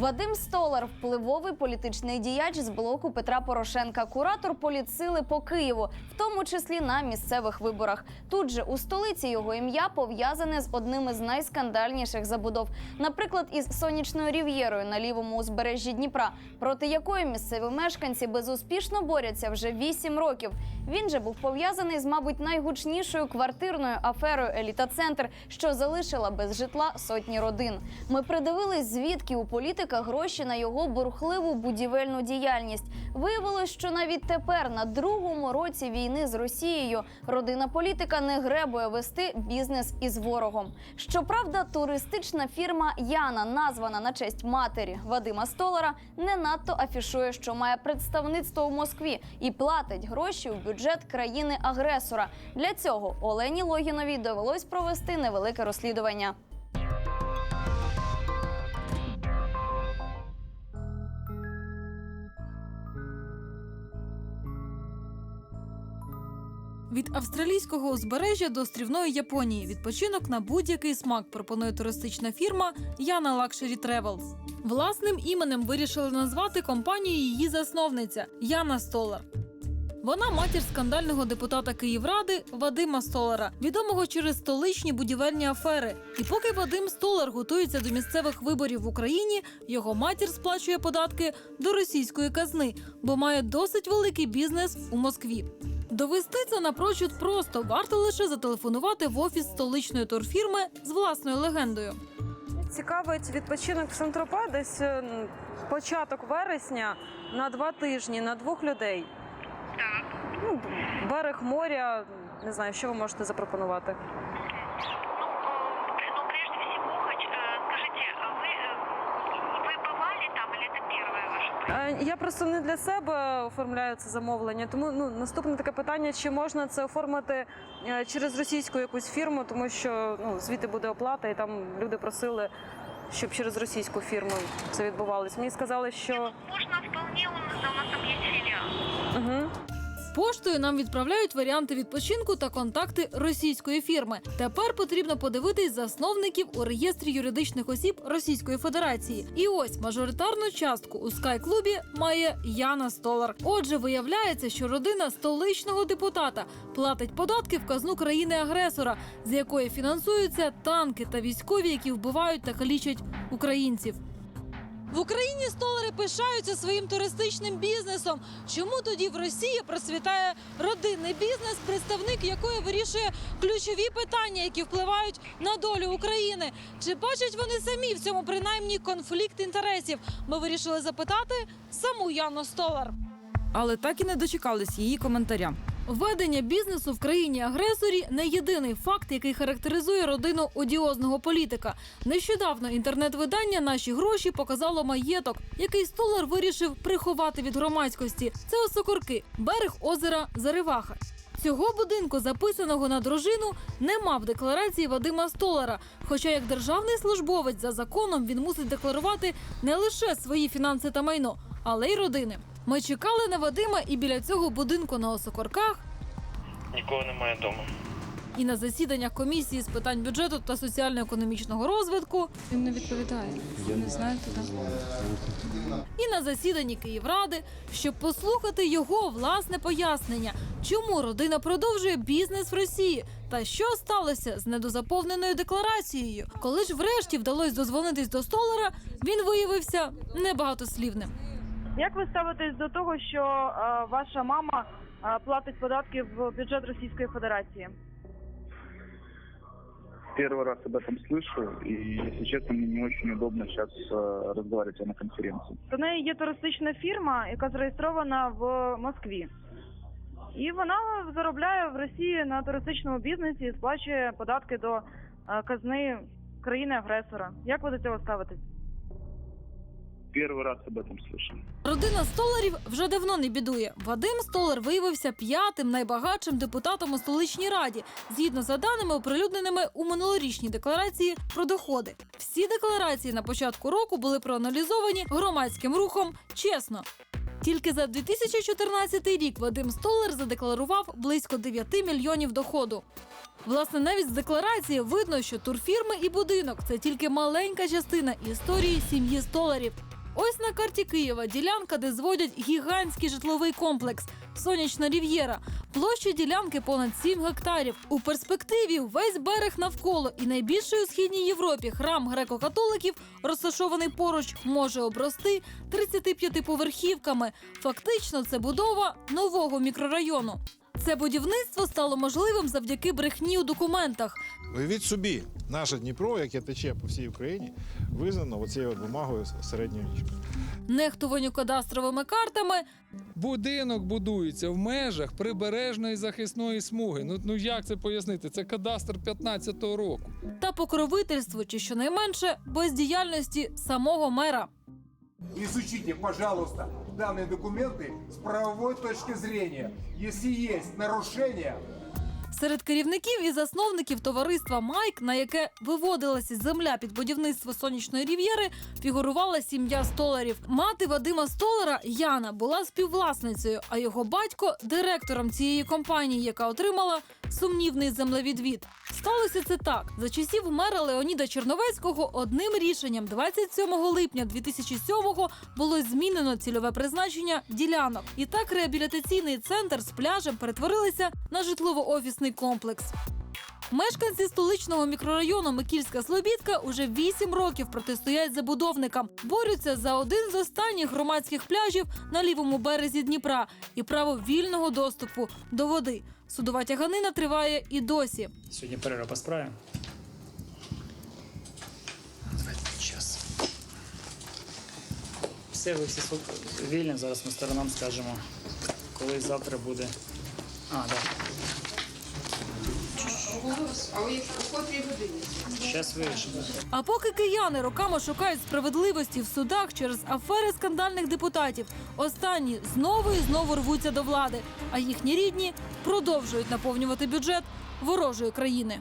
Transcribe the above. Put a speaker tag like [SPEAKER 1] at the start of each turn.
[SPEAKER 1] Вадим Столар, впливовий політичний діяч з блоку Петра Порошенка, куратор політсили по Києву, в тому числі на місцевих виборах. Тут же у столиці його ім'я пов'язане з одним із найскандальніших забудов, наприклад, із сонячною рів'єрою на лівому узбережжі Дніпра, проти якої місцеві мешканці безуспішно борються вже вісім років. Він же був пов'язаний з, мабуть, найгучнішою квартирною аферою Еліта Центр, що залишила без житла сотні родин. Ми придивились, звідки у політика гроші на його бурхливу будівельну діяльність. Виявилось, що навіть тепер, на другому році війни з Росією, родина політика не гребує вести бізнес із ворогом. Щоправда, туристична фірма Яна, названа на честь матері Вадима Столара, не надто афішує, що має представництво у Москві і платить гроші у бюджет країни-агресора. Для цього Олені Логіновій довелось провести невелике розслідування.
[SPEAKER 2] Від австралійського узбережжя до острівної Японії відпочинок на будь-який смак пропонує туристична фірма Яна Лакшері Тревелс. Власним іменем вирішили назвати компанію її засновниця Яна Столар. Вона матір скандального депутата Київради Вадима Столара, відомого через столичні будівельні афери. І поки Вадим Столар готується до місцевих виборів в Україні, його матір сплачує податки до російської казни, бо має досить великий бізнес у Москві. Довести це напрочуд просто варто лише зателефонувати в офіс столичної турфірми з власною легендою.
[SPEAKER 3] Цікавить відпочинок в Сантропа десь е, початок вересня на два тижні на двох людей.
[SPEAKER 4] Так.
[SPEAKER 3] Ну, берег моря, не знаю, що ви можете запропонувати. Я просто не для себе оформляю це замовлення. Тому ну наступне таке питання: чи можна це оформити е, через російську якусь фірму, тому що ну звідти буде оплата, і там люди просили, щоб через російську фірму це відбувалось. Мені сказали, що
[SPEAKER 4] можна вполне, у нас, нас там є філіал.
[SPEAKER 3] угу.
[SPEAKER 2] Поштою нам відправляють варіанти відпочинку та контакти російської фірми. Тепер потрібно подивитись засновників у реєстрі юридичних осіб Російської Федерації. І ось мажоритарну частку у скай-клубі має Яна Столар. Отже, виявляється, що родина столичного депутата платить податки в казну країни-агресора, з якої фінансуються танки та військові, які вбивають та калічать українців. В Україні столари пишаються своїм туристичним бізнесом. Чому тоді в Росії процвітає родинний бізнес, представник якої вирішує ключові питання, які впливають на долю України? Чи бачать вони самі в цьому принаймні конфлікт інтересів? Ми вирішили запитати саму Яну Столар. Але так і не дочекались її коментаря. Ведення бізнесу в країні-агресорі не єдиний факт, який характеризує родину одіозного політика. Нещодавно інтернет-видання Наші гроші показало маєток, який столар вирішив приховати від громадськості. Це осокорки, берег озера Зариваха. Цього будинку, записаного на дружину, нема в декларації Вадима Столара. Хоча як державний службовець за законом він мусить декларувати не лише свої фінанси та майно, але й родини. Ми чекали на Вадима і біля цього будинку на Осокорках,
[SPEAKER 5] Нікого немає вдома.
[SPEAKER 2] і на засіданнях комісії з питань бюджету та соціально-економічного розвитку,
[SPEAKER 6] Він не відповідає. Не знаю туди.
[SPEAKER 2] і на засіданні Київради, щоб послухати його власне пояснення, чому родина продовжує бізнес в Росії та що сталося з недозаповненою декларацією. Коли ж врешті вдалося дозвонитись до столара, він виявився небагатослівним.
[SPEAKER 7] Як ви ставитесь до того, що е, ваша мама е, платить податки в бюджет Російської Федерації?
[SPEAKER 8] Первый раз об этом слышу, и, если честно, мне не очень удобно сейчас э, разговаривать на конференции.
[SPEAKER 7] У неї є туристична фірма, яка зареєстрована в Москві. І вона заробляє в Росії на туристичному бізнесі і сплачує податки до е, казни країни-агресора. Як ви до цього ставитесь?
[SPEAKER 8] Первый раз об этом слышу.
[SPEAKER 2] Родина столарів вже давно не бідує. Вадим Столар виявився п'ятим найбагатшим депутатом у столичній раді, згідно за даними, оприлюдненими у минулорічній декларації про доходи. Всі декларації на початку року були проаналізовані громадським рухом чесно. Тільки за 2014 рік Вадим Столар задекларував близько 9 мільйонів доходу. Власне, навіть з декларації видно, що турфірми і будинок це тільки маленька частина історії сім'ї столарів. Ось на карті Києва ділянка, де зводять гігантський житловий комплекс Сонячна Рів'єра. Площа ділянки понад 7 гектарів. У перспективі весь берег навколо і найбільший у східній Європі храм греко-католиків, розташований поруч, може обрости 35-поверхівками. Фактично, це будова нового мікрорайону. Це будівництво стало можливим завдяки брехні у документах.
[SPEAKER 9] Уявіть собі, наше Дніпро, яке тече по всій Україні, визнано оцією бумагою середньовічною.
[SPEAKER 2] Нехтуванню кадастровими картами
[SPEAKER 10] Будинок будується в межах прибережної захисної смуги. Ну, ну як це пояснити? Це кадастр 15-го року.
[SPEAKER 2] та покровительству, чи щонайменше бездіяльності самого мера.
[SPEAKER 11] Изучите, пожалуйста, данные документы с правовой точки зрения. Если есть нарушения,
[SPEAKER 2] Серед керівників і засновників товариства Майк, на яке виводилася земля під будівництво сонячної рів'єри, фігурувала сім'я столарів. Мати Вадима Столара Яна була співвласницею, а його батько директором цієї компанії, яка отримала сумнівний землевідвід. Сталося це так: за часів мера Леоніда Черновецького одним рішенням 27 липня 2007-го було змінено цільове призначення ділянок. І так реабілітаційний центр з пляжем перетворилися на житлово-офісний комплекс. Мешканці столичного мікрорайону Микільська Слобідка уже 8 років протистоять забудовникам, борються за один з останніх громадських пляжів на лівому березі Дніпра і право вільного доступу до води. Судова тяганина триває і досі.
[SPEAKER 12] Сьогодні перерва по справі. Все, ви всі вільні. Зараз ми сторонам скажемо, коли завтра буде. А, так.
[SPEAKER 6] А у котрій годині?
[SPEAKER 12] Зараз вирішимо.
[SPEAKER 2] А поки кияни роками шукають справедливості в судах через афери скандальних депутатів, останні знову і знову рвуться до влади, а їхні рідні продовжують наповнювати бюджет ворожої країни.